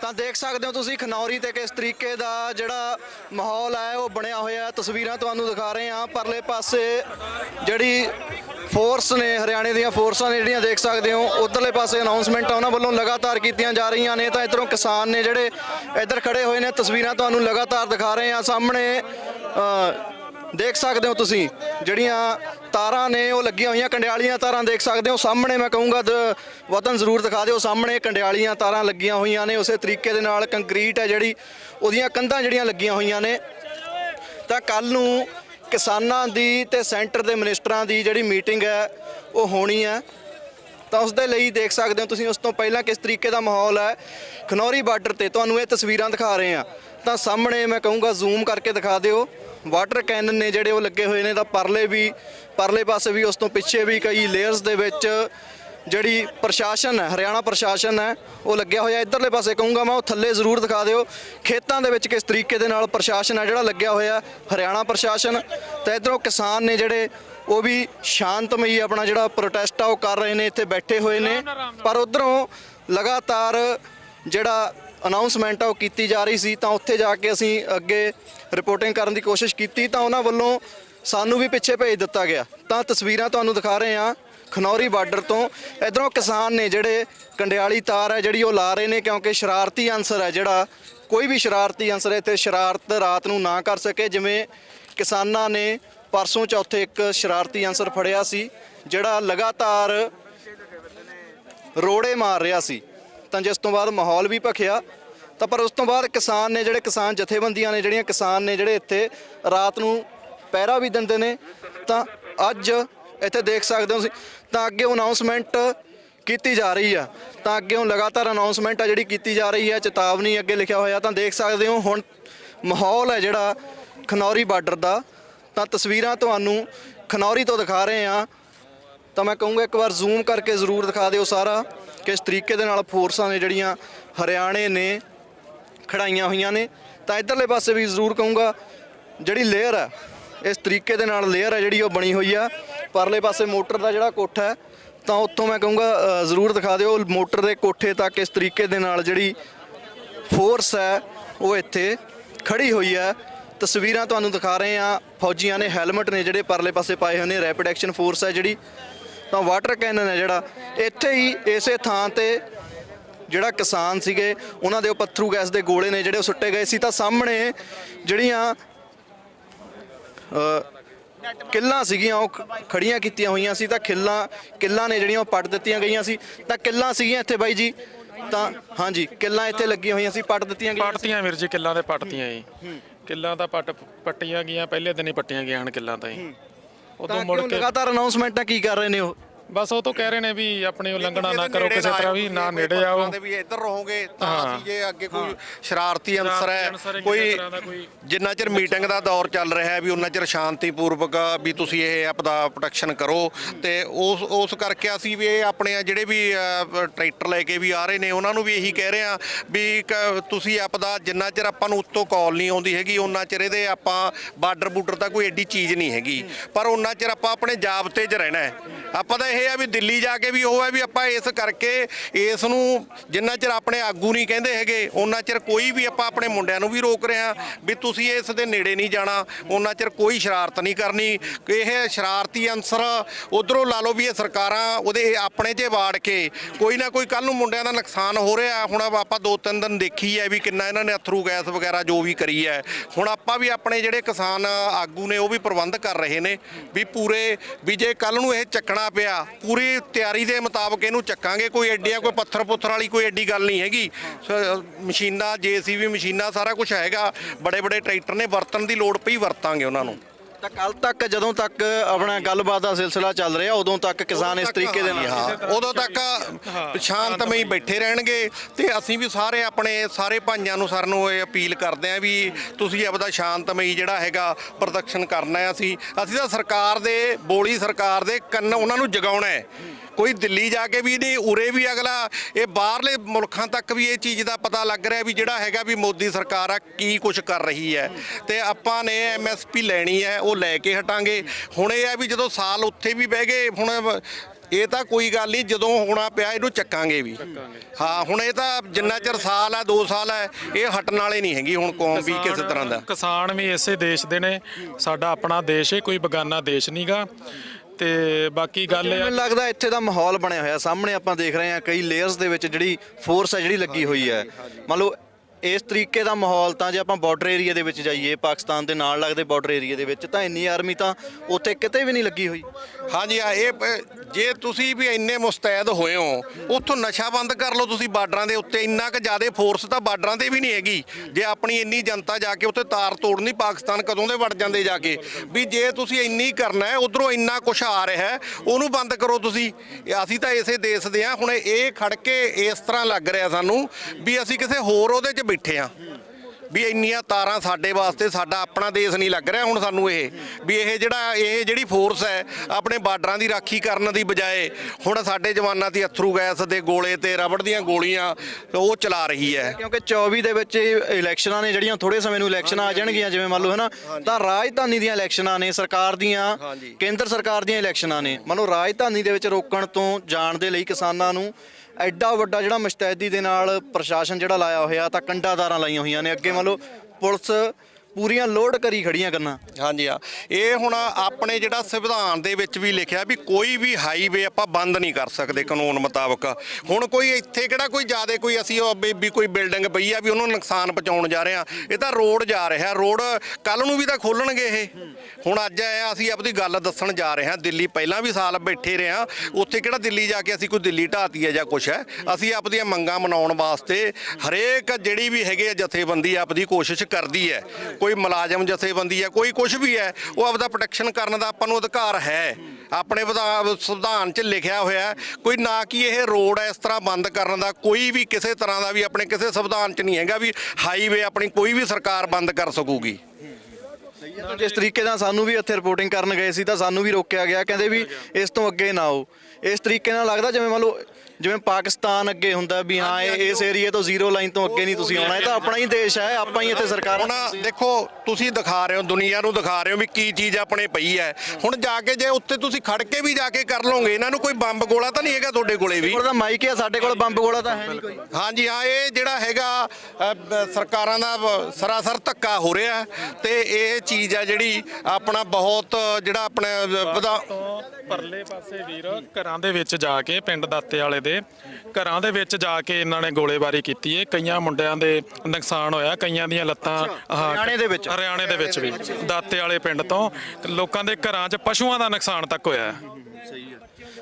ਤਾਂ ਦੇਖ ਸਕਦੇ ਹੋ ਤੁਸੀਂ ਖਨੌਰੀ ਤੇ ਕਿਸ ਤਰੀਕੇ ਦਾ ਜਿਹੜਾ ਮਾਹੌਲ ਹੈ, ਉਹ ਬਣਿਆ ਹੋਇਆ ਹੈ। ਤਸਵੀਰਾਂ ਤੁਹਾਨੂੰ ਦਿਖਾ ਰਹੇ ਹਾਂ। ਪਰਲੇ ਪਾਸੇ ਜਿਹੜੀ ਫੋਰਸ ਨੇ, ਹਰਿਆਣੇ ਦੀਆਂ ਫੋਰਸਾਂ ਨੇ ਜਿਹੜੀਆਂ ਦੇਖ ਸਕਦੇ ਹੋ, ਉਧਰਲੇ ਪਾਸੇ ਅਨਾਉਂਸਮੈਂਟ ਉਹਨਾਂ ਵੱਲੋਂ ਲਗਾਤਾਰ ਕੀਤੀਆਂ ਜਾ ਰਹੀਆਂ ਨੇ। ਤਾਂ ਇਧਰੋਂ ਕਿਸਾਨ ਨੇ ਜਿਹੜੇ ਇੱਧਰ ਖੜੇ ਹੋਏ ਨੇ, ਤਸਵੀਰਾਂ ਤੁਹਾਨੂੰ ਲਗਾਤਾਰ ਦਿਖਾ ਰਹੇ ਹਾਂ। ਸਾਹਮਣੇ ਦੇਖ ਸਕਦੇ ਹੋ ਤੁਸੀਂ ਜਿਹੜੀਆਂ ਤਾਰਾਂ ਨੇ, ਉਹ ਲੱਗੀਆਂ ਹੋਈਆਂ ਕੰਡਿਆਲੀਆਂ ਤਾਰਾਂ ਦੇਖ ਸਕਦੇ ਹੋ। ਸਾਹਮਣੇ ਮੈਂ ਕਹੂੰਗਾ, ਦ- ਵਤਨ ਜ਼ਰੂਰ ਦਿਖਾ ਦਿਓ। ਸਾਹਮਣੇ ਕੰਡਿਆਲੀਆਂ ਤਾਰਾਂ ਲੱਗੀਆਂ ਹੋਈਆਂ ਨੇ, ਉਸੇ ਤਰੀਕੇ ਦੇ ਨਾਲ ਕੰਕਰੀਟ ਹੈ ਜਿਹੜੀ, ਉਹਦੀਆਂ ਕੰਧਾਂ ਜਿਹੜੀਆਂ ਲੱਗੀਆਂ ਹੋਈਆਂ ਨੇ। ਤਾਂ ਕੱਲ ਨੂੰ ਕਿਸਾਨਾਂ ਦੀ ਤੇ ਸੈਂਟਰ ਦੇ ਮਿਨਿਸਟਰਾਂ ਦੀ ਜਿਹੜੀ ਮੀਟਿੰਗ ਹੈ, ਉਹ ਹੋਣੀ ਹੈ। ਤਾਂ ਉਸ ਦੇ ਲਈ ਦੇਖ ਸਕਦੇ ਹੋ ਤੁਸੀਂ ਉਸ ਤੋਂ ਪਹਿਲਾਂ ਕਿਸ ਤਰੀਕੇ ਦਾ ਮਾਹੌਲ ਹੈ। ਖਨੌਰੀ ਬਾਰਡਰ ਤੇ ਤੁਹਾਨੂੰ ਇਹ ਤਸਵੀਰਾਂ ਦਿਖਾ ਰਹੇ ਹਾਂ। ਤਾਂ ਸਾਹਮਣੇ ਮੈਂ ਕਹੂੰਗਾ, ਜ਼ੂਮ ਕਰਕੇ ਦਿਖਾ ਦਿਓ। ਵਾਟਰ ਕੈਨਨ ਨੇ ਜਿਹੜੇ ਉਹ ਲੱਗੇ ਹੋਏ ਨੇ, ਤਾਂ ਪਰਲੇ ਵੀ, ਪਰਲੇ ਪਾਸੇ ਵੀ, ਉਸ ਤੋਂ ਪਿੱਛੇ ਵੀ ਕਈ ਲੇਅਰਸ ਦੇ ਵਿੱਚ ਜਿਹੜੀ ਪ੍ਰਸ਼ਾਸਨ ਹੈ, ਹਰਿਆਣਾ ਪ੍ਰਸ਼ਾਸਨ ਹੈ, ਉਹ ਲੱਗਿਆ ਹੋਇਆ। ਇਧਰਲੇ ਪਾਸੇ ਕਹੂੰਗਾ ਮੈਂ, ਉਹ ਥੱਲੇ ਜ਼ਰੂਰ ਦਿਖਾ ਦਿਓ। ਖੇਤਾਂ ਦੇ ਵਿੱਚ ਕਿਸ ਤਰੀਕੇ ਦੇ ਨਾਲ ਪ੍ਰਸ਼ਾਸਨ ਹੈ ਜਿਹੜਾ ਲੱਗਿਆ ਹੋਇਆ? ਹਰਿਆਣਾ ਪ੍ਰਸ਼ਾਸਨ। ਤੇ ਇਧਰੋਂ ਕਿਸਾਨ ਨੇ ਜਿਹੜੇ, ਉਹ ਵੀ ਸ਼ਾਂਤਮਈ ਆਪਣਾ ਜਿਹੜਾ ਪ੍ਰੋਟੈਸਟ ਆ, ਉਹ ਕਰ ਰਹੇ ਨੇ, ਇੱਥੇ ਬੈਠੇ ਹੋਏ ਨੇ। ਪਰ ਉਧਰੋਂ ਲਗਾਤਾਰ ਜਿਹੜਾ ਅਨਾਉਂਸਮੈਂਟ ਆ, ਉਹ ਕੀਤੀ ਜਾ ਰਹੀ ਸੀ, ਤਾਂ ਉੱਥੇ ਜਾ ਕੇ ਅਸੀਂ ਅੱਗੇ ਰਿਪੋਰਟਿੰਗ ਕਰਨ ਦੀ ਕੋਸ਼ਿਸ਼ ਕੀਤੀ, ਤਾਂ ਉਹਨਾਂ ਵੱਲੋਂ ਸਾਨੂੰ ਵੀ ਪਿੱਛੇ ਭੇਜ ਦਿੱਤਾ ਗਿਆ। ਤਾਂ ਤਸਵੀਰਾਂ ਤੁਹਾਨੂੰ ਦਿਖਾ ਰਹੇ ਹਾਂ, ਖਨੌਰੀ ਬਾਰਡਰ ਤੋਂ। ਇਧਰੋਂ ਕਿਸਾਨ ਨੇ ਜਿਹੜੇ ਕੰਡਿਆਲੀ ਤਾਰ ਹੈ, ਜਿਹੜੀ ਉਹ ਲਾ ਰਹੇ ਨੇ, ਕਿਉਂਕਿ ਸ਼ਰਾਰਤੀ ਅਨਸਰ ਹੈ ਜਿਹੜਾ, ਕੋਈ ਵੀ ਸ਼ਰਾਰਤੀ ਅਨਸਰ ਇੱਥੇ ਸ਼ਰਾਰਤ ਰਾਤ ਨੂੰ ਨਾ ਕਰ ਸਕੇ, ਜਿਵੇਂ ਕਿਸਾਨਾਂ ਨੇ ਪਰਸੋਂ ਚੌਥੇ ਇੱਕ ਸ਼ਰਾਰਤੀ ਅਨਸਰ ਫੜਿਆ ਸੀ, ਜਿਹੜਾ ਲਗਾਤਾਰ ਰੋੜੇ ਮਾਰ ਰਿਹਾ ਸੀ। ਤਾਂ ਜਿਸ ਤੋਂ ਬਾਅਦ ਮਾਹੌਲ ਵੀ ਭਖਿਆ, ਤਾਂ ਪਰ ਉਸ ਤੋਂ ਬਾਅਦ ਕਿਸਾਨ ਨੇ ਜਿਹੜੇ ਕਿਸਾਨ ਜਥੇਬੰਦੀਆਂ ਨੇ, ਜਿਹੜੀਆਂ ਕਿਸਾਨ ਨੇ ਜਿਹੜੇ ਇੱਥੇ ਰਾਤ ਨੂੰ ਪਹਿਰਾ ਵੀ ਦਿੰਦੇ ਨੇ, ਤਾਂ ਅੱਜ ਇੱਥੇ ਦੇਖ ਸਕਦੇ ਹੋ ਤੁਸੀਂ, ਤਾਂ ਅੱਗੇ ਅਨਾਉਂਸਮੈਂਟ ਕੀਤੀ ਜਾ ਰਹੀ ਆ। ਤਾਂ ਅੱਗੇ ਹੁਣ ਲਗਾਤਾਰ ਅਨਾਉਂਸਮੈਂਟ ਆ ਜਿਹੜੀ ਕੀਤੀ ਜਾ ਰਹੀ ਹੈ ਚੇਤਾਵਨੀ ਅੱਗੇ ਲਿਖਿਆ ਹੋਇਆ, ਤਾਂ ਦੇਖ ਸਕਦੇ ਹੋ ਹੁਣ ਮਾਹੌਲ ਹੈ ਜਿਹੜਾ ਖਨੌਰੀ ਬਾਰਡਰ ਦਾ। ਤਾਂ ਤਸਵੀਰਾਂ ਤੁਹਾਨੂੰ ਖਨੌਰੀ ਤੋਂ ਦਿਖਾ ਰਹੇ ਆ ਤਾਂ ਮੈਂ ਕਹੂੰਗਾ ਇੱਕ ਵਾਰ ਜ਼ੂਮ ਕਰਕੇ ਜ਼ਰੂਰ ਦਿਖਾ ਦਿਓ ਸਾਰਾ। ਕਿਸ ਤਰੀਕੇ ਦੇ ਨਾਲ ਫੋਰਸਾਂ ਨੇ ਜਿਹੜੀਆਂ ਹਰਿਆਣੇ ਨੇ ਖੜਾਈਆਂ ਹੋਈਆਂ ਨੇ, ਤਾਂ ਇਧਰਲੇ ਪਾਸੇ ਵੀ ਜ਼ਰੂਰ ਕਹੂੰਗਾ, ਜਿਹੜੀ ਲੇਅਰ ਹੈ ਇਸ ਤਰੀਕੇ ਦੇ ਨਾਲ ਲੇਅਰ ਹੈ ਜਿਹੜੀ ਉਹ ਬਣੀ ਹੋਈ ਆ। ਪਰਲੇ ਪਾਸੇ ਮੋਟਰ ਦਾ ਜਿਹੜਾ ਕੋਠਾ ਹੈ, ਤਾਂ ਉੱਥੋਂ ਮੈਂ ਕਹੂੰਗਾ ਜ਼ਰੂਰ ਦਿਖਾ ਦਿਓ, ਮੋਟਰ ਦੇ ਕੋਠੇ ਤੱਕ ਇਸ ਤਰੀਕੇ ਦੇ ਨਾਲ ਜਿਹੜੀ ਫੋਰਸ ਹੈ, ਉਹ ਇੱਥੇ ਖੜੀ ਹੋਈ ਹੈ। ਤਸਵੀਰਾਂ ਤੁਹਾਨੂੰ ਦਿਖਾ ਰਹੇ ਆ ਫੌਜੀਆਂ ਨੇ ਹੈਲਮਟ ਨੇ ਜਿਹੜੇ ਪਰਲੇ ਪਾਸੇ ਪਾਏ ਹੋਏ ਨੇ ਰੈਪਿਡ ਐਕਸ਼ਨ ਫੋਰਸ ਹੈ ਜਿਹੜੀ। ਤਾਂ ਵਾਟਰ ਕੈਨਨ ਹੈ ਜਿਹੜਾ। ਇੱਥੇ ਹੀ ਇਸੇ ਥਾਂ ਤੇ ਜਿਹੜਾ ਕਿਸਾਨ ਸੀਗੇ, ਉਹਨਾਂ ਦੇ ਉਹ ਪੱਥਰੂ ਗੈਸ ਦੇ ਗੋਲੇ ਨੇ ਜਿਹੜੇ ਉਹ ਸੁੱਟੇ ਗਏ ਸੀ। ਤਾਂ ਸਾਹਮਣੇ ਜਿਹੜੀਆਂ ਕਿੱਲਾਂ ਸੀਗੀਆਂ, ਉਹ ਖੜੀਆਂ ਕੀਤੀਆਂ ਹੋਈਆਂ ਸੀ। ਤਾਂ ਕਿੱਲਾਂ ਕਿੱਲਾਂ ਨੇ ਜਿਹੜੀਆਂ ਉਹ ਪੱਟ ਦਿੱਤੀਆਂ ਗਈਆਂ ਸੀ। ਤਾਂ ਕਿੱਲਾਂ ਸੀਗੀਆਂ ਇੱਥੇ ਬਾਈ ਜੀ। ਤਾਂ, ਹਾਂਜੀ, ਕਿੱਲਾਂ ਇੱਥੇ ਲੱਗੀਆਂ ਹੋਈਆਂ ਸੀ, ਪੱਟ ਦਿੱਤੀਆਂ ਗਈਆਂ ਪੱਟਤੀਆਂ ਵੀਰ ਜੀ, ਕਿੱਲਾਂ ਦੇ ਪੱਟਤੀਆਂ ਜੀ। ਕਿੱਲਾਂ ਤਾਂ ਪੱਟ ਪੱਟੀਆਂ ਗਈਆਂ, ਪਹਿਲੇ ਦਿਨ ਹੀ ਪੱਟੀਆਂ ਗਈਆਂ ਹਨ ਕਿੱਲਾਂ ਤਾਂ ਜੀ ਉਦੋਂ ਮੁੜ ਕੇ ਲਗਾਤਾਰ ਅਨਾਉਂਸਮੈਂਟਾਂ ਕੀ ਕਰ ਰਹੇ ਨੇ ਉਹ? ਬਸ ਉਹ ਤੋਂ ਕਹਿ ਰਹੇ ਨੇ ਵੀ ਆਪਣੀ ਉਲੰਘਣਾ ਨਾ ਕਰੋ ਕਿਸੇ ਤਰ੍ਹਾਂ ਵੀ ਨਾ ਨੇੜੇ ਆਓ। ਦੇ ਵੀ ਇੱਧਰ ਰਹੋਗੇ ਤਾਂ। ਅਸੀਂ ਜੇ ਅੱਗੇ ਕੋਈ ਸ਼ਰਾਰਤੀ ਅੰਸਰ ਹੈ ਕੋਈ ਜਿੰਨਾ ਚਿਰ ਮੀਟਿੰਗ ਦਾ ਦੌਰ ਚੱਲ ਰਿਹਾ ਹੈ ਵੀ ਉਹਨਾਂ ਚਿਰ ਸ਼ਾਂਤੀਪੂਰਵਕ ਵੀ ਤੁਸੀਂ ਇਹ ਆਪਦਾ ਪ੍ਰੋਟੈਕਸ਼ਨ ਕਰੋ ਤੇ ਉਸ ਉਸ ਕਰਕੇ ਅਸੀਂ ਵੀ ਇਹ ਆਪਣੇ ਜਿਹੜੇ ਵੀ ਟਰੈਕਟਰ ਲੈ ਕੇ ਵੀ ਆ ਰਹੇ ਨੇ ਉਹਨਾਂ ਨੂੰ ਵੀ ਇਹੀ ਕਹਿ ਰਹੇ ਆ ਵੀ ਤੁਸੀਂ ਆਪਦਾ ਜਿੰਨਾ ਚਿਰ ਆਪਾਂ ਨੂੰ ਉੱਤੋਂ ਕਾਲ ਨਹੀਂ ਆਉਂਦੀ ਹੈਗੀ ਉਹਨਾਂ ਚਿਰ ਇਹਦੇ ਆਪਾਂ ਬਾਰਡਰ ਬੂਡਰ ਤਾਂ ਕੋਈ ਐਡੀ ਚੀਜ਼ ਨਹੀਂ ਹੈਗੀ। ਪਰ ਉਹਨਾਂ ਚਿਰ ਆਪਾਂ ਆਪਣੇ ਜਾਬਤੇ 'ਚ ਰਹਿਣਾ ਹੈ। ਆਪਾਂ ਤਾਂ ਇਹ ਆ ਵੀ ਦਿੱਲੀ ਜਾ ਕੇ ਵੀ ਉਹ ਹੈ ਵੀ ਆਪਾਂ ਇਸ ਕਰਕੇ ਇਸ ਨੂੰ ਜਿੰਨਾ ਚਿਰ ਆਪਣੇ ਆਗੂ ਨਹੀਂ ਕਹਿੰਦੇ ਹੈਗੇ ਉਹਨਾਂ ਚਿਰ ਕੋਈ ਵੀ ਆਪਾਂ ਆਪਣੇ ਮੁੰਡਿਆਂ ਨੂੰ ਵੀ ਰੋਕ ਰਹੇ ਹਾਂ ਵੀ ਤੁਸੀਂ ਇਸ ਦੇ ਨੇੜੇ ਨਹੀਂ ਜਾਣਾ ਉਹਨਾਂ ਚਿਰ ਕੋਈ ਸ਼ਰਾਰਤ ਨਹੀਂ ਕਰਨੀ। ਇਹ ਸ਼ਰਾਰਤੀ ਅੰਸਰ ਉਧਰੋਂ ਲਾ ਲਓ ਵੀ ਇਹ ਸਰਕਾਰਾਂ ਉਹਦੇ ਆਪਣੇ 'ਚ ਵਾੜ ਕੇ ਕੋਈ ਨਾ ਕੋਈ ਕੱਲ ਨੂੰ ਮੁੰਡਿਆਂ ਦਾ ਨੁਕਸਾਨ ਹੋ ਰਿਹਾ, ਹੁਣ ਆਪਾਂ ਦੋ ਤਿੰਨ ਦਿਨ ਦੇਖੀ ਹੈ ਵੀ ਕਿੰਨਾ ਇਹਨਾਂ ਨੇ ਅਥਰੂ ਗੈਸ ਵਗੈਰਾ ਜੋ ਵੀ ਕਰੀ ਹੈ। ਹੁਣ ਆਪਾਂ ਵੀ ਆਪਣੇ ਜਿਹੜੇ ਕਿਸਾਨ ਆਗੂ ਨੇ ਉਹ ਵੀ ਪ੍ਰਬੰਧ ਕਰ ਰਹੇ ਨੇ, ਵੀ ਪੂਰੇ, ਵੀ ਜੇ ਕੱਲ ਨੂੰ ਇਹ ਚੱਕਣਾ ਪਿਆ ਪੂਰੀ ਤਿਆਰੀ ਦੇ ਮੁਤਾਬਕ ਇਹਨੂੰ ਚੱਕਾਂਗੇ। ਕੋਈ ਐਡੀਆਂ ਕੋਈ ਪੱਥਰ ਪੁੱਥਰ ਵਾਲੀ ਕੋਈ ਐਡੀ ਗੱਲ ਨਹੀਂ ਹੈਗੀ। ਸ- ਮਸ਼ੀਨਾਂ, ਜੀਸੀਬੀ ਮਸ਼ੀਨਾਂ ਸਾਰਾ ਕੁਝ ਹੈਗਾ। ਬੜੇ ਬੜੇ ਟਰੈਕਟਰ ਨੇ, ਵਰਤਣ ਦੀ ਲੋੜ ਪਈ, ਵਰਤਾਂਗੇ ਉਹਨਾਂ ਨੂੰ। ਤਾਂ ਕੱਲ ਤੱਕ ਜਦੋਂ ਤੱਕ ਆਪਣਾ ਗੱਲਬਾਤ ਦਾ ਸਿਲਸਿਲਾ ਚੱਲ ਰਿਹਾ ਉਦੋਂ ਤੱਕ ਕਿਸਾਨ ਇਸ ਤਰੀਕੇ ਦੇ ਨਾਲ ਹਾਂ ਉਦੋਂ ਤੱਕ ਸ਼ਾਂਤਮਈ ਬੈਠੇ ਰਹਿਣਗੇ ਤੇ ਅਸੀਂ ਵੀ ਸਾਰੇ ਆਪਣੇ ਸਾਰੇ ਭਾਈਆਂ ਨੂੰ ਸਰ ਨੂੰ ਇਹ ਅਪੀਲ ਕਰਦੇ ਆਂ ਵੀ ਤੁਸੀਂ ਆਪਦਾ ਸ਼ਾਂਤਮਈ ਜਿਹੜਾ ਹੈਗਾ ਪ੍ਰਦਰਸ਼ਨ ਕਰਨਾ ਹੈ ਅਸੀਂ। ਅਸੀਂ ਤਾਂ ਸਰਕਾਰ ਦੇ ਬੋਲੀ ਸਰਕਾਰ ਦੇ ਕੰਨ ਉਹਨਾਂ ਨੂੰ ਜਗਾਉਣਾ ਹੈ। ਕੋਈ ਦਿੱਲੀ ਜਾ ਕੇ ਵੀ ਨਹੀਂ, ਉਰੇ ਵੀ ਅਗਲਾ, ਇਹ ਬਾਹਰਲੇ ਮੁਲਕਾਂ ਤੱਕ ਵੀ ਇਹ ਚੀਜ਼ ਦਾ ਪਤਾ ਲੱਗ ਰਿਹਾ ਵੀ ਜਿਹੜਾ ਹੈਗਾ ਵੀ ਮੋਦੀ ਸਰਕਾਰ ਆ, ਕੀ ਕੁਝ ਕਰ ਰਹੀ ਹੈ। ਤੇ ਆਪਾਂ ਨੇ ਐਮਐਸਪੀ ਲੈਣੀ ਹੈ, ਉਹ ਲੈ ਕੇ ਹਟਾਂਗੇ। ਹੁਣ ਇਹ ਹੈ ਵੀ ਜਦੋਂ ਸਾਲ ਉੱਥੇ ਵੀ ਬਹਿ ਗਏ, ਹੁਣ ਇਹ ਤਾਂ ਕੋਈ ਗੱਲ ਨਹੀਂ, ਜਦੋਂ ਹੋਣਾ ਪਿਆ ਇਹਨੂੰ ਚੱਕਾਂਗੇ ਵੀ। ਹਾਂ, ਹੁਣ ਇਹ ਤਾਂ ਜਿੰਨਾ ਚਿਰ ਸਾਲ ਹੈ 2 ਸਾਲ ਹੈ ਇਹ ਹਟਣ ਵਾਲੇ ਨਹੀਂ ਹੈਗੀ ਹੁਣ ਕੌਮ ਵੀ ਕਿਸੇ ਤਰ੍ਹਾਂ ਦਾ। ਕਿਸਾਨ ਵੀ ਇਸੇ ਦੇਸ਼ ਦੇ ਨੇ, ਸਾਡਾ ਆਪਣਾ ਦੇਸ਼ ਹੈ ਕੋਈ ਬਗਾਨਾ ਦੇਸ਼ ਨਹੀਂਗਾ ਤੇ ਬਾਕੀ ਗੱਲ ਇਹ ਆ ਮੈਨੂੰ ਲੱਗਦਾ ਇੱਥੇ ਦਾ ਮਾਹੌਲ ਬਣਿਆ ਹੋਇਆ। ਸਾਹਮਣੇ ਆਪਾਂ ਦੇਖ ਰਹੇ ਹਾਂ ਕਈ ਲੇਅਰਸ ਦੇ ਵਿੱਚ ਜਿਹੜੀ ਫੋਰਸ ਹੈ ਜਿਹੜੀ ਲੱਗੀ ਹੋਈ ਹੈ। ਮੰਨ ਲਓ ਇਸ ਤਰੀਕੇ ਦਾ ਮਾਹੌਲ ਤਾਂ ਜੇ ਆਪਾਂ ਬਾਰਡਰ ਏਰੀਆ ਦੇ ਵਿੱਚ ਜਾਈਏ, ਪਾਕਿਸਤਾਨ ਦੇ ਨਾਲ ਲੱਗਦੇ ਬਾਰਡਰ ਏਰੀਆ ਦੇ ਵਿੱਚ, ਤਾਂ ਇੰਨੀ ਆਰਮੀ ਤਾਂ ਉੱਥੇ ਕਿਤੇ ਵੀ ਨਹੀਂ ਲੱਗੀ ਹੋਈ। ਹਾਂਜੀ ਆ ਇਹ ਪ- ਜੇ ਤੁਸੀਂ ਵੀ ਇੰਨੇ ਮੁਸਤੈਦ ਹੋਏ ਹੋ, ਉੱਥੋਂ ਨਸ਼ਾ ਬੰਦ ਕਰ ਲਓ ਤੁਸੀਂ ਬਾਰਡਰਾਂ ਦੇ ਉੱਤੇ, ਇੰਨਾ ਕੁ ਜ਼ਿਆਦਾ ਫੋਰਸ ਤਾਂ ਬਾਰਡਰਾਂ ਤੇ ਵੀ ਨਹੀਂ ਹੈਗੀ। ਜੇ ਆਪਣੀ ਇੰਨੀ ਜਨਤਾ ਜਾ ਕੇ ਉੱਥੇ ਤਾਰ ਤੋੜਨੀ, ਪਾਕਿਸਤਾਨ ਕਦੋਂ ਦੇ ਵੜ ਜਾਂਦੇ ਜਾ ਕੇ? ਵੀ ਜੇ ਤੁਸੀਂ ਇੰਨੀ ਕਰਨਾ ਹੈ, ਉਧਰੋਂ ਇੰਨਾ ਕੁਛ ਆ ਰਿਹਾ ਹੈ, ਉਹਨੂੰ ਬੰਦ ਕਰੋ ਤੁਸੀਂ। ਇਹ ਅਸੀਂ ਤਾਂ ਇਸੇ ਦੇਸ਼ ਦੇ ਆ ਹੁਣ ਇਹ ਖੜ ਕੇ ਇਸ ਤਰ੍ਹਾਂ ਲੱਗ ਰਿਹਾ ਸਾਨੂੰ ਵੀ ਅਸੀਂ ਕਿਸੇ ਹੋਰ ਉਹਦੇ 'ਚ ਬੈਠੇ ਆ। ਵੀ ਇੰਨੀਆਂ ਤਾਰਾਂ ਸਾਡੇ ਵਾਸਤੇ ਸਾਡਾ ਆਪਣਾ ਦੇਸ਼ ਨਹੀਂ ਲੱਗ ਰਿਹਾ ਹੁਣ ਸਾਨੂੰ ਇਹ। ਵੀ ਇਹ ਜਿਹੜਾ ਇਹ ਜਿਹੜੀ ਫੋਰਸ ਹੈ ਆਪਣੇ ਬਾਰਡਰਾਂ ਦੀ ਰਾਖੀ ਕਰਨ ਦੀ ਬਜਾਏ ਹੁਣ ਸਾਡੇ ਜਵਾਨਾਂ ਦੀ ਅਥਰੂ ਗੈਸ ਦੇ ਗੋਲੇ ਤੇ ਰਬੜ ਦੀਆਂ ਗੋਲੀਆਂ ਉਹ ਚਲਾ ਰਹੀ ਹੈ। ਕਿਉਂਕਿ 24 ਦੇ ਵਿੱਚ ਇਲੈਕਸ਼ਨਾਂ ਨੇ ਜਿਹੜੀਆਂ ਥੋੜੇ ਸਮੇਂ ਨੂੰ ਇਲੈਕਸ਼ਨਾਂ ਆ ਜਾਣਗੀਆਂ ਜਿਵੇਂ ਮੰਨ ਲਓ ਹੈ ਨਾ ਤਾਂ ਰਾਜਧਾਨੀ ਦੀਆਂ ਇਲੈਕਸ਼ਨਾਂ ਨੇ ਸਰਕਾਰ ਦੀਆਂ। ਕੇਂਦਰ ਸਰਕਾਰ ਦੀਆਂ ਇਲੈਕਸ਼ਨਾਂ ਨੇ। ਮੰਨ ਲਓ ਰਾਜਧਾਨੀ ਦੇ ਵਿੱਚ ਰੋਕਣ ਤੋਂ ਜਾਣ ਦੇ ਲਈ ਕਿਸਾਨਾਂ ਨੂੰ ਐਡਾ ਵੱਡਾ ਜਿਹੜਾ ਮੁਸ਼ਤੈਦੀ ਦੇ ਨਾਲ ਪ੍ਰਸ਼ਾਸਨ ਜਿਹੜਾ ਲਾਇਆ ਹੋਇਆ ਤਾਂ ਕੰਡਾਦਾਰਾਂ ਲਾਈਆਂ ਹੋਈਆਂ ਨੇ। ਅੱਗੇ ਮੰਨ ਲਓ ਪੁਲਿਸ ਪੂਰੀਆਂ ਲੋਡ ਕਰੀ ਖੜੀਆਂ ਕਰਨਾ ਹਾਂਜੀ, ਹਾਂ। ਇਹ ਹੁਣ ਆਪਣੇ ਜਿਹੜਾ ਸੰਵਿਧਾਨ ਦੇ ਵਿੱਚ ਵੀ ਲਿਖਿਆ ਵੀ ਕੋਈ ਵੀ ਹਾਈਵੇ ਆਪਾਂ ਬੰਦ ਨਹੀਂ ਕਰ ਸਕਦੇ ਕਾਨੂੰਨ ਮੁਤਾਬਕ। ਹੁਣ ਕੋਈ ਇੱਥੇ ਕਿਹੜਾ ਕੋਈ ਜ਼ਿਆਦਾ ਕੋਈ ਅਸੀਂ ਉਹ ਵੀ- ਵੀ ਕੋਈ ਬਿਲਡਿੰਗ ਪਈ ਆ ਵੀ ਉਹਨੂੰ ਨੁਕਸਾਨ ਪਹੁੰਚਾਉਣ ਜਾ ਰਹੇ ਆ, ਇਹ ਤਾਂ ਰੋਡ ਜਾ ਰਿਹਾ। ਰੋਡ ਕੱਲ ਨੂੰ ਵੀ ਤਾਂ ਖੋਲਣਗੇ ਇਹ। ਹੁਣ ਅੱਜ ਆਏ ਆ ਅਸੀਂ ਆਪਦੀ ਗੱਲ ਦੱਸਣ ਜਾ ਰਹੇ ਹਾਂ। ਦਿੱਲੀ ਪਹਿਲਾਂ ਵੀ ਸਾਲ ਬੈਠੇ ਰਹੇ ਹਾਂ। ਉੱਥੇ ਕਿਹੜਾ ਦਿੱਲੀ ਜਾ ਕੇ ਅਸੀਂ ਕੋਈ ਦਿੱਲੀ ਢਾਤੀ ਹੈ ਜਾਂ ਕੁਛ ਹੈ। ਅਸੀਂ ਆਪਦੀਆਂ ਮੰਗਾਂ ਮਨਾਉਣ ਵਾਸਤੇ ਹਰੇਕ ਜਿਹੜੀ ਵੀ ਹੈਗੇ ਆ ਜਥੇਬੰਦੀ ਆਪਦੀ ਕੋਸ਼ਿਸ਼ ਕਰਦੀ ਹੈ। ਕੋਈ ਮੁਲਾਜ਼ਮ ਜਥੇਬੰਦੀ ਹੈ, ਕੋਈ ਕੁਝ ਵੀ ਹੈ, ਉਹ ਆਪਦਾ ਪ੍ਰੋਟੈਕਸ਼ਨ ਕਰਨ ਦਾ ਆਪਾਂ ਨੂੰ ਅਧਿਕਾਰ ਹੈ। ਆਪਣੇ ਵਿਧਾ- ਸੰਵਿਧਾਨ 'ਚ ਲਿਖਿਆ ਹੋਇਆ ਕੋਈ ਨਾ ਕਿ ਇਹ ਰੋਡ ਇਸ ਤਰ੍ਹਾਂ ਬੰਦ ਕਰਨ ਦਾ ਕੋਈ ਵੀ ਕਿਸੇ ਤਰ੍ਹਾਂ ਦਾ ਵੀ ਆਪਣੇ ਕਿਸੇ ਸੰਵਿਧਾਨ 'ਚ ਨਹੀਂ ਹੈਗਾ ਵੀ ਹਾਈਵੇ ਆਪਣੀ ਕੋਈ ਵੀ ਸਰਕਾਰ ਬੰਦ ਕਰ ਸਕੂਗੀ। ਜਿਸ ਤਰੀਕੇ ਨਾਲ ਸਾਨੂੰ ਵੀ ਇੱਥੇ ਰਿਪੋਰਟਿੰਗ ਕਰਨ ਗਏ ਸੀ ਤਾਂ ਸਾਨੂੰ ਵੀ ਰੋਕਿਆ ਗਿਆ, ਕਹਿੰਦੇ ਵੀ ਇਸ ਤੋਂ ਅੱਗੇ ਨਾ ਆਓ। ਇਸ ਤਰੀਕੇ ਨਾਲ ਲੱਗਦਾ ਜਿਵੇਂ ਮੰਨ ਲਓ ਜਿਵੇਂ ਪਾਕਿਸਤਾਨ ਅੱਗੇ ਹੁੰਦਾ ਵੀ ਹਾਂ ਇਹ ਇਸ ਏਰੀਏ ਤੋਂ ਜ਼ੀਰੋ ਲਾਈਨ ਤੋਂ ਅੱਗੇ ਨਹੀਂ ਤੁਸੀਂ ਆਉਣਾ ਇਹ ਤਾਂ ਆਪਣਾ ਹੀ ਦੇਸ਼ ਹੈ ਆਪਾਂ ਹੀ ਇੱਥੇ ਸਰਕਾਰ ਹੁਣ ਦੇਖੋ ਤੁਸੀਂ ਦਿਖਾ ਰਹੇ ਹੋ ਦੁਨੀਆ ਨੂੰ ਦਿਖਾ ਰਹੇ ਹੋ ਵੀ ਕੀ ਚੀਜ਼ ਆਪਣੇ ਪਈ ਹੈ। ਹੁਣ ਜਾ ਕੇ ਜੇ ਉੱਤੇ ਤੁਸੀਂ ਖੜ ਕੇ ਵੀ ਜਾ ਕੇ ਕਰ ਲਓਗੇ ਇਹਨਾਂ ਨੂੰ ਕੋਈ ਬੰਬ ਗੋਲਾ ਤਾਂ ਨਹੀਂ ਹੈਗਾ ਤੁਹਾਡੇ ਕੋਲੇ ਵੀ? ਤਾਂ ਮਾਈਕ ਹੈ ਸਾਡੇ ਕੋਲ ਬੰਬ ਗੋਲਾ ਤਾਂ ਹੈ ਨਹੀਂ ਕੋਈ। ਹਾਂਜੀ ਹਾਂ ਇਹ ਜਿਹੜਾ ਹੈਗਾ ਸਰਕਾਰਾਂ ਦਾ ਸਰਾਸਰ ਧੱਕਾ ਹੋ ਰਿਹਾ ਤੇ ਇਹ ਚੀਜ਼ ਹੈ ਜਿਹੜੀ ਆਪਣਾ ਬਹੁਤ ਜਿਹੜਾ ਆਪਣੇ ਪਰਲੇ ਪਾਸੇ ਵੀਰ ਘਰਾਂ ਦੇ ਵਿੱਚ ਜਾ ਕੇ ਪਿੰਡ ਦਾਤੇ ਵਾਲੇ ਦੇ ਘਰਾਂ ਦੇ ਵਿੱਚ ਜਾ ਕੇ ਇਹਨਾਂ ਨੇ ਗੋਲੇਬਾਰੀ ਕੀਤੀ ਹੈ। ਕਈਆਂ ਮੁੰਡਿਆਂ ਦੇ ਨੁਕਸਾਨ ਹੋਇਆ ਕਈਆਂ ਦੀਆਂ ਲੱਤਾਂ ਹਾਂ, ਹਰਿਆਣੇ ਦੇ ਵਿੱਚ? ਹਰਿਆਣੇ ਦੇ ਵਿੱਚ ਵੀ ਦਾਤੇ ਵਾਲੇ ਪਿੰਡ ਤੋਂ। ਲੋਕਾਂ ਦੇ ਘਰਾਂ 'ਚ ਪਸ਼ੂਆਂ ਦਾ ਨੁਕਸਾਨ ਤੱਕ ਹੋਇਆ ਹੈ।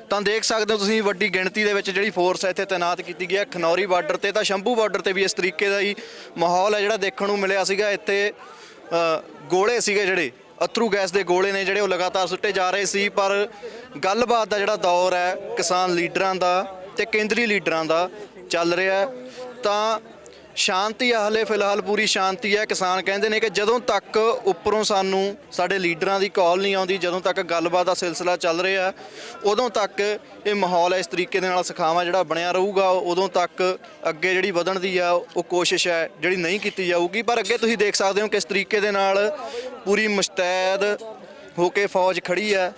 ਤਾਂ ਦੇਖ ਸਕਦੇ ਹੋ ਤੁਸੀਂ ਵੱਡੀ ਗਿਣਤੀ ਦੇ ਵਿੱਚ ਜਿਹੜੀ ਫੋਰਸ ਹੈ ਇੱਥੇ ਤਾਇਨਾਤ ਕੀਤੀ ਗਈ ਹੈ। ਖਨੌਰੀ ਬਾਰਡਰ ਤੇ ਤਾਂ ਸ਼ੰਭੂ ਬਾਰਡਰ ਤੇ ਵੀ ਇਸ ਤਰੀਕੇ ਦਾ ਹੀ ਮਾਹੌਲ ਹੈ ਜਿਹੜਾ ਦੇਖਣ ਨੂੰ ਮਿਲਿਆ ਸੀਗਾ। ਇੱਥੇ ਅ, ਗੋਲੇ ਸੀਗੇ ਜਿਹੜੇ ਅਥਰੂ ਗੈਸ ਦੇ ਗੋਲੇ ਨੇ ਜਿਹੜੇ ਉਹ ਲਗਾਤਾਰ ਸੁੱਟੇ ਜਾ ਰਹੇ ਸੀ। ਪਰ ਗੱਲਬਾਤ ਦਾ ਜਿਹੜਾ ਦੌਰ ਹੈ ਕਿਸਾਨ ਲੀਡਰਾਂ ਦਾ ਤੇ ਕੇਂਦਰੀ ਲੀਡਰਾਂ ਦਾ ਚੱਲ ਰਿਹਾ ਤਾਂ ਸ਼ਾਂਤੀ ਆ ਹਲੇ ਫਿਲਹਾਲ, ਪੂਰੀ ਸ਼ਾਂਤੀ ਹੈ। ਕਿਸਾਨ ਕਹਿੰਦੇ ਨੇ ਕਿ ਜਦੋਂ ਤੱਕ ਉੱਪਰੋਂ ਸਾਨੂੰ ਸਾਡੇ ਲੀਡਰਾਂ ਦੀ ਕਾਲ ਨਹੀਂ ਆਉਂਦੀ, ਜਦੋਂ ਤੱਕ ਗੱਲਬਾਤ ਦਾ ਸਿਲਸਿਲਾ ਚੱਲ ਰਿਹਾ ਉਦੋਂ ਤੱਕ ਇਹ ਮਾਹੌਲ ਇਸ ਤਰੀਕੇ ਦੇ ਨਾਲ ਸਿਖਾਵਾ ਜਿਹੜਾ ਬਣਿਆ ਰਹੂਗਾ, ਉਦੋਂ ਤੱਕ ਅੱਗੇ ਜਿਹੜੀ ਵਧਣ ਦੀ ਆ, ਉਹ ਕੋਸ਼ਿਸ਼ ਹੈ, ਜਿਹੜੀ ਨਹੀਂ ਕੀਤੀ ਜਾਊਗੀ। ਪਰ ਅੱਗੇ ਤੁਸੀਂ ਦੇਖ ਸਕਦੇ ਹੋ ਕਿਸ ਤਰੀਕੇ ਦੇ ਨਾਲ ਪੂਰੀ ਮੁਸ਼ਤੈਦ ਹੋ ਕੇ ਫੌਜ ਖੜੀ ਹੈ,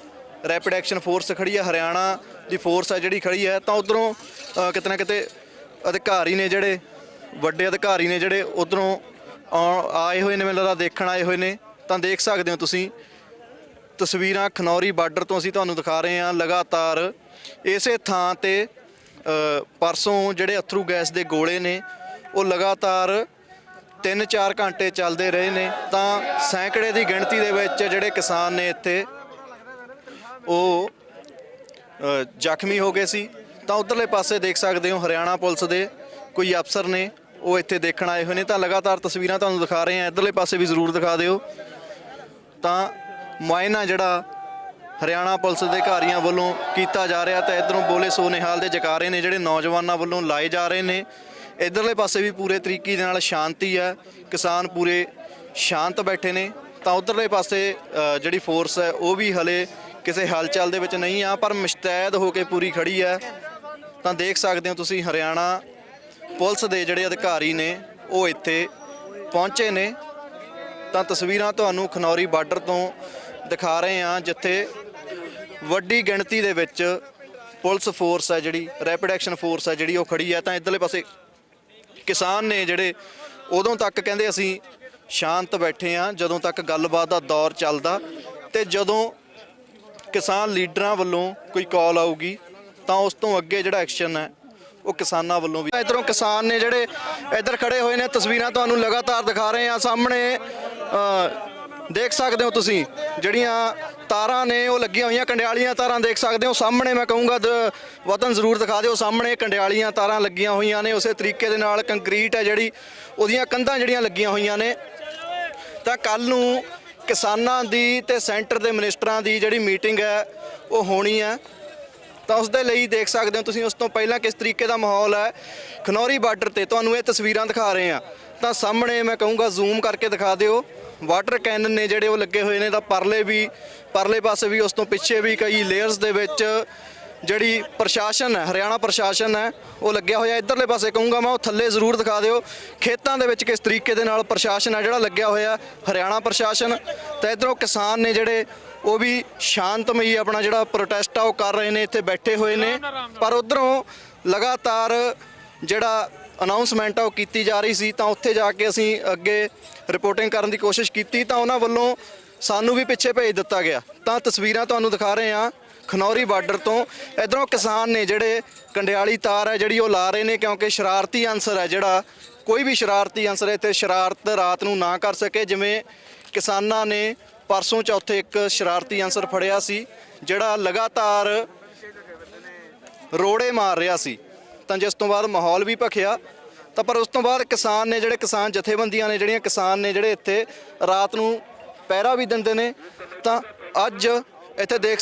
ਰੈਪਿਡ ਐਕਸ਼ਨ ਫੋਰਸ ਖੜੀ ਹੈ। ਹਰਿਆਣਾ ਦੀ ਫੋਰਸ ਹੈ ਜਿਹੜੀ ਖੜੀ ਹੈ, ਤਾਂ ਉਧਰੋਂ ਕਿਤੇ ਨਾ ਕਿਤੇ ਅਧਿਕਾਰੀ ਨੇ ਜਿਹੜੇ, ਵੱਡੇ ਅਧਿਕਾਰੀ ਨੇ ਜਿਹੜੇ ਉਧਰੋਂ ਆਏ ਹੋਏ ਨੇ, ਮੈਨੂੰ ਲੱਗਦਾ ਦੇਖਣ ਆਏ ਹੋਏ ਨੇ, ਤਾਂ ਦੇਖ ਸਕਦੇ ਹੋ ਤੁਸੀਂ। ਤਸਵੀਰਾਂ ਖਨੌਰੀ ਬਾਰਡਰ ਤੋਂ ਅਸੀਂ ਤੁਹਾਨੂੰ ਦਿਖਾ ਰਹੇ ਹਾਂ, ਲਗਾਤਾਰ ਇਸੇ ਥਾਂ ਤੇ ਪਰਸੋਂ ਜਿਹੜੇ ਅਥਰੂ ਗੈਸ ਦੇ ਗੋਲੇ ਨੇ, ਉਹ ਲਗਾਤਾਰ 3-4 ਘੰਟੇ ਚੱਲਦੇ ਰਹੇ ਨੇ, ਤਾਂ ਸੈਂਕੜੇ ਦੀ ਗਿਣਤੀ ਦੇ ਵਿੱਚ ਜਿਹੜੇ ਕਿਸਾਨ ਨੇ ਇੱਥੇ, ਉਹ ਜ਼ਖਮੀ ਹੋ ਗਏ ਸੀ, ਤਾਂ ਉਧਰਲੇ ਪਾਸੇ ਦੇਖ ਸਕਦੇ ਹੋ ਹਰਿਆਣਾ ਪੁਲਿਸ ਦੇ ਕੋਈ ਅਫਸਰ ਨੇ, ਉਹ ਇੱਥੇ ਦੇਖਣ ਆਏ ਹੋਏ ਨੇ, ਤਾਂ ਲਗਾਤਾਰ ਤਸਵੀਰਾਂ ਤੁਹਾਨੂੰ ਦਿਖਾ ਰਹੇ ਹਾਂ, ਇਧਰਲੇ ਪਾਸੇ ਵੀ ਜ਼ਰੂਰ ਦਿਖਾ ਦਿਓ। ਤਾਂ ਮੁਆਇਨਾ ਜਿਹੜਾ ਹਰਿਆਣਾ ਪੁਲਿਸ ਦੇ ਅਧਿਕਾਰੀਆਂ ਵੱਲੋਂ ਕੀਤਾ ਜਾ ਰਿਹਾ, ਤਾਂ ਇਧਰੋਂ ਬੋਲੇ ਸੋ ਨਿਹਾਲ ਦੇ ਜਕਾਰੇ ਨੇ, ਜਿਹੜੇ ਨੌਜਵਾਨਾਂ ਵੱਲੋਂ ਲਾਏ ਜਾ ਰਹੇ ਨੇ। ਇਧਰਲੇ ਪਾਸੇ ਵੀ ਪੂਰੇ ਤਰੀਕੇ ਦੇ ਨਾਲ ਸ਼ਾਂਤੀ ਹੈ, ਕਿਸਾਨ ਪੂਰੇ ਸ਼ਾਂਤ ਬੈਠੇ ਨੇ। ਤਾਂ ਉਧਰਲੇ ਪਾਸੇ ਜਿਹੜੀ ਫੋਰਸ ਹੈ, ਉਹ ਵੀ ਹਲੇ ਕਿਸੇ ਹਲਚਲ ਦੇ ਵਿੱਚ ਨਹੀਂ ਆ, ਪਰ ਮੁਸ਼ਤੈਦ ਹੋ ਕੇ ਪੂਰੀ ਖੜੀ ਹੈ। ਤਾਂ ਦੇਖ ਸਕਦੇ ਹੋ ਤੁਸੀਂ ਹਰਿਆਣਾ ਪੁਲਿਸ ਦੇ ਜਿਹੜੇ ਅਧਿਕਾਰੀ ਨੇ, ਉਹ ਇੱਥੇ ਪਹੁੰਚੇ ਨੇ। ਤਾਂ ਤਸਵੀਰਾਂ ਤੁਹਾਨੂੰ ਖਨੌਰੀ ਬਾਰਡਰ ਤੋਂ ਦਿਖਾ ਰਹੇ ਹਾਂ, ਜਿੱਥੇ ਵੱਡੀ ਗਿਣਤੀ ਦੇ ਵਿੱਚ ਪੁਲਿਸ ਫੋਰਸ ਹੈ ਜਿਹੜੀ ਰੈਪਿਡ ਐਕਸ਼ਨ ਫੋਰਸ ਹੈ ਜਿਹੜੀ ਉਹ ਖੜੀ ਹੈ। ਤਾਂ ਇਧਰਲੇ ਪਾਸੇ ਕਿਸਾਨ ਨੇ ਜਿਹੜੇ, ਉਦੋਂ ਤੱਕ ਕਹਿੰਦੇ ਅਸੀਂ ਸ਼ਾਂਤ ਬੈਠੇ ਆ ਜਦੋਂ ਤੱਕ ਗੱਲਬਾਤ ਦਾ ਦੌਰ ਚੱਲਦਾ ਤੇ ਜਦੋਂ ਕਿਸਾਨ ਲੀਡਰਾਂ ਵੱਲੋਂ ਕੋਈ ਕਾਲ ਆਊਗੀ, ਤਾਂ ਉਸ ਤੋਂ ਅੱਗੇ ਜਿਹੜਾ ਐਕਸ਼ਨ ਹੈ, ਉਹ ਕਿਸਾਨਾਂ ਵੱਲੋਂ ਵੀ। ਇਧਰੋਂ ਕਿਸਾਨ ਨੇ ਜਿਹੜੇ ਇੱਧਰ ਖੜੇ ਹੋਏ ਨੇ, ਤਸਵੀਰਾਂ ਤੁਹਾਨੂੰ ਲਗਾਤਾਰ ਦਿਖਾ ਰਹੇ ਆ ਸਾਹਮਣੇ ਦੇਖ ਸਕਦੇ ਹੋ ਤੁਸੀਂ, ਜਿਹੜੀਆਂ ਤਾਰਾਂ ਨੇ, ਉਹ ਲੱਗੀਆਂ ਹੋਈਆਂ, ਕੰਡਿਆਲੀਆਂ ਤਾਰਾਂ ਦੇਖ ਸਕਦੇ ਹੋ। ਸਾਹਮਣੇ ਮੈਂ ਕਹੂੰਗਾ, ਦ- ਵਤਨ ਜ਼ਰੂਰ ਦਿਖਾ ਦਿਓ। ਸਾਹਮਣੇ ਕੰਡਿਆਲੀਆਂ ਤਾਰਾਂ ਲੱਗੀਆਂ ਹੋਈਆਂ ਨੇ, ਉਸੇ ਤਰੀਕੇ ਦੇ ਨਾਲ ਕੰਕਰੀਟ ਹੈ ਜਿਹੜੀ, ਉਹਦੀਆਂ ਕੰਧਾਂ ਜਿਹੜੀਆਂ ਲੱਗੀਆਂ ਹੋਈਆਂ ਨੇ। ਤਾਂ ਕੱਲ ਨੂੰ ਕਿਸਾਨਾਂ ਦੀ ਤੇ ਸੈਂਟਰ ਦੇ ਮਿਨਿਸਟਰਾਂ ਦੀ ਜਿਹੜੀ ਮੀਟਿੰਗ ਹੈ, ਉਹ ਹੋਣੀ ਹੈ। ਤਾਂ ਉਸ ਦੇ ਲਈ ਦੇਖ ਸਕਦੇ ਹੋ ਤੁਸੀਂ ਉਸ ਤੋਂ ਪਹਿਲਾਂ ਕਿਸ ਤਰੀਕੇ ਦਾ ਮਾਹੌਲ ਹੈ। ਖਨੌਰੀ ਬਾਰਡਰ ਤੇ ਤੁਹਾਨੂੰ ਇਹ ਤਸਵੀਰਾਂ ਦਿਖਾ ਰਹੇ ਹਾਂ। ਤਾਂ ਸਾਹਮਣੇ ਮੈਂ ਕਹੂੰਗਾ ਜ਼ੂਮ ਕਰਕੇ ਦਿਖਾ ਦਿਓ। ਵਾਟਰ ਕੈਨਨ ਨੇ ਜਿਹੜੇ ਉਹ ਲੱਗੇ ਹੋਏ ਨੇ, ਤਾਂ ਪਰਲੇ ਵੀ, ਪਰਲੇ ਪਾਸੇ ਵੀ ਉਸ ਤੋਂ ਪਿੱਛੇ ਵੀ ਕਈ ਲੇਅਰਸ ਦੇ ਵਿੱਚ ਜਿਹੜੀ ਪ੍ਰਸ਼ਾਸਨ ਹੈ ਹਰਿਆਣਾ ਪ੍ਰਸ਼ਾਸਨ ਹੈ ਉਹ ਲੱਗਿਆ ਹੋਇਆ ਇਧਰਲੇ ਪਾਸੇ। ਕਹੂੰਗਾ ਮੈਂ ਉਹ ਥੱਲੇ ਜ਼ਰੂਰ ਦਿਖਾ ਦਿਓ। ਖੇਤਾਂ ਦੇ ਵਿੱਚ ਕਿਸ ਤਰੀਕੇ ਦੇ ਨਾਲ ਪ੍ਰਸ਼ਾਸਨ ਹੈ ਜਿਹੜਾ ਲੱਗਿਆ ਹੋਇਆ ਹਰਿਆਣਾ ਪ੍ਰਸ਼ਾਸਨ। ਤੇ ਇਧਰੋਂ ਕਿਸਾਨ ਨੇ ਜਿਹੜੇ ਉਹ ਵੀ ਸ਼ਾਂਤਮਈ ਆਪਣਾ ਜਿਹੜਾ ਪ੍ਰੋਟੈਸਟ ਆ ਉਹ ਕਰ ਰਹੇ ਨੇ ਇੱਥੇ ਬੈਠੇ ਹੋਏ ਨੇ। ਪਰ ਉਧਰੋਂ ਲਗਾਤਾਰ ਜਿਹੜਾ ਅਨਾਉਂਸਮੈਂਟ ਆ ਉਹ ਕੀਤੀ ਜਾ ਰਹੀ ਸੀ। ਤਾਂ ਉੱਥੇ ਜਾ ਕੇ ਅਸੀਂ ਅੱਗੇ ਰਿਪੋਰਟਿੰਗ ਕਰਨ ਦੀ ਕੋਸ਼ਿਸ਼ ਕੀਤੀ। ਤਾਂ ਉਹਨਾਂ ਵੱਲੋਂ ਸਾਨੂੰ ਵੀ ਪਿੱਛੇ ਭੇਜ ਦਿੱਤਾ ਗਿਆ। ਤਾਂ ਤਸਵੀਰਾਂ ਤੁਹਾਨੂੰ ਦਿਖਾ ਰਹੇ ਹਾਂ। ਖਨੌਰੀ ਬਾਰਡਰ ਤੋਂ। ਇਧਰੋਂ ਕਿਸਾਨ ਨੇ ਜਿਹੜੇ ਕੰਡਿਆਲੀ ਤਾਰ ਹੈ, ਜਿਹੜੀ ਉਹ ਲਾ ਰਹੇ ਨੇ, ਕਿਉਂਕਿ ਸ਼ਰਾਰਤੀ ਅਨਸਰ ਹੈ ਜਿਹੜਾ, ਕੋਈ ਵੀ ਸ਼ਰਾਰਤੀ ਅਨਸਰ ਇੱਥੇ ਸ਼ਰਾਰਤ ਰਾਤ ਨੂੰ ਨਾ ਕਰ ਸਕੇ। ਜਿਵੇਂ ਕਿਸਾਨਾਂ ਨੇ ਪਰਸੋਂ ਚੌਥੇ ਇੱਕ ਸ਼ਰਾਰਤੀ ਅਨਸਰ ਫੜਿਆ ਸੀ, ਜਿਹੜਾ ਲਗਾਤਾਰ ਰੋੜੇ ਮਾਰ ਰਿਹਾ ਸੀ। ਤਾਂ ਜਿਸ ਤੋਂ ਬਾਅਦ ਮਾਹੌਲ ਵੀ ਭਖਿਆ। ਤਾਂ ਪਰ ਉਸ ਤੋਂ ਬਾਅਦ ਕਿਸਾਨ ਨੇ ਜਿਹੜੇ ਕਿਸਾਨ ਜਥੇਬੰਦੀਆਂ ਨੇ, ਜਿਹੜੀਆਂ ਕਿਸਾਨ ਨੇ ਜਿਹੜੇ ਇੱਥੇ ਰਾਤ ਨੂੰ ਪਹਿਰਾ ਵੀ ਦਿੰਦੇ ਨੇ, ਤਾਂ ਅੱਜ ਇੱਥੇ ਦੇਖ